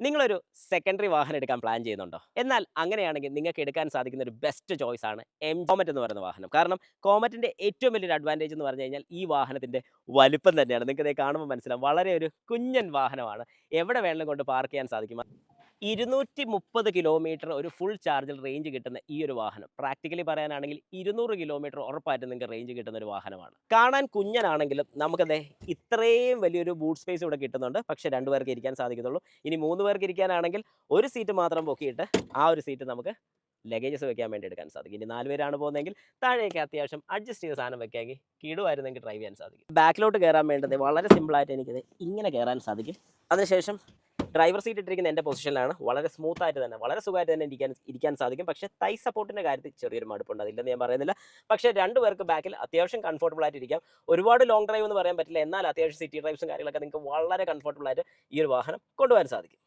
നിങ്ങളൊരു സെക്കൻഡറി വാഹനം എടുക്കാൻ പ്ലാൻ ചെയ്യുന്നുണ്ടോ? എന്നാൽ അങ്ങനെയാണെങ്കിൽ നിങ്ങൾക്ക് എടുക്കാൻ സാധിക്കുന്ന ഒരു ബെസ്റ്റ് ചോയ്സ് ആണ് എം കോമറ്റ് എന്ന് പറയുന്ന വാഹനം. കാരണം കോമറ്റിന്റെ ഏറ്റവും വലിയൊരു അഡ്വാന്റേജ് എന്ന് പറഞ്ഞു കഴിഞ്ഞാൽ ഈ വാഹനത്തിന്റെ വലുപ്പം തന്നെയാണ്. നിങ്ങൾക്ക് ഇതേ കാണുമ്പോൾ മനസ്സിലാവും. വളരെ ഒരു കുഞ്ഞൻ വാഹനമാണ്. എവിടെ വേണമെങ്കിലും കൊണ്ട് പാർക്ക് ചെയ്യാൻ സാധിക്കും. ഇരുന്നൂറ്റി മുപ്പത് കിലോമീറ്റർ ഒരു ഫുൾ ചാർജിൽ റേഞ്ച് കിട്ടുന്ന ഈ ഒരു വാഹനം. പ്രാക്ടിക്കലി പറയാനാണെങ്കിൽ ഇരുന്നൂറ് കിലോമീറ്റർ ഉറപ്പായിട്ടും നിങ്ങൾക്ക് റേഞ്ച് കിട്ടുന്ന ഒരു വാഹനമാണ്. കാണാൻ കുഞ്ഞനാണെങ്കിലും നമുക്കത് ഇത്രയും വലിയൊരു ബൂട്ട് സ്പേസ് ഇവിടെ കിട്ടുന്നുണ്ട്. പക്ഷെ രണ്ടു പേർക്ക് ഇരിക്കാൻ സാധിക്കത്തുള്ളൂ. ഇനി മൂന്ന് പേർക്ക് ഇരിക്കാനാണെങ്കിൽ ഒരു സീറ്റ് മാത്രം പൊക്കിയിട്ട് ആ ഒരു സീറ്റ് നമുക്ക് ലഗേജസ് വെക്കാൻ വേണ്ടി എടുക്കാൻ സാധിക്കും. ഇനി നാല് പേരാണ് പോകുന്നതെങ്കിൽ താഴേക്ക് അത്യാവശ്യം അഡ്ജസ്റ്റ് ചെയ്ത സാധനം വെക്കാമെങ്കിൽ കിടുവായിരുന്നെങ്കിൽ ഡ്രൈവ് ചെയ്യാൻ സാധിക്കും. ബാക്കിലോട്ട് കയറാൻ വേണ്ടത് വളരെ സിമ്പിളായിട്ട് എനിക്കത് ഇങ്ങനെ കയറാൻ സാധിക്കും. അതിനുശേഷം ഡ്രൈവർ സീറ്റ് ഇട്ടിരിക്കുന്ന എന്റെ പൊസിഷനിലാണ് വളരെ സ്മൂത്ത് ആയിട്ട് തന്നെ വളരെ സുഖമായിട്ട് തന്നെ ഇരിക്കാൻ ഇരിക്കാൻ സാധിക്കും. പക്ഷെ തൈ സപ്പോർട്ടിന്റെ കാര്യത്തിൽ ചെറിയൊരു മടുപ്പുണ്ട്. അതില്ലെന്ന് ഞാൻ പറയുന്നില്ല. പക്ഷേ രണ്ട് പേർക്ക് ബാക്കിൽ അത്യാവശ്യം കംഫർട്ടബിൾ ആയിട്ട് ഇരിക്കാം. ഒരുപാട് ലോങ് ഡ്രൈവ് എന്ന് പറയാൻ പറ്റില്ല. എന്നാൽ അത്യാവശ്യം സിറ്റി ഡ്രൈവ്സും കാര്യങ്ങളൊക്കെ നിങ്ങൾക്ക് വളരെ കംഫർട്ടബിൾ ആയിട്ട് ഈ ഒരു വാഹനം കൊണ്ടുപോകാൻ സാധിക്കും.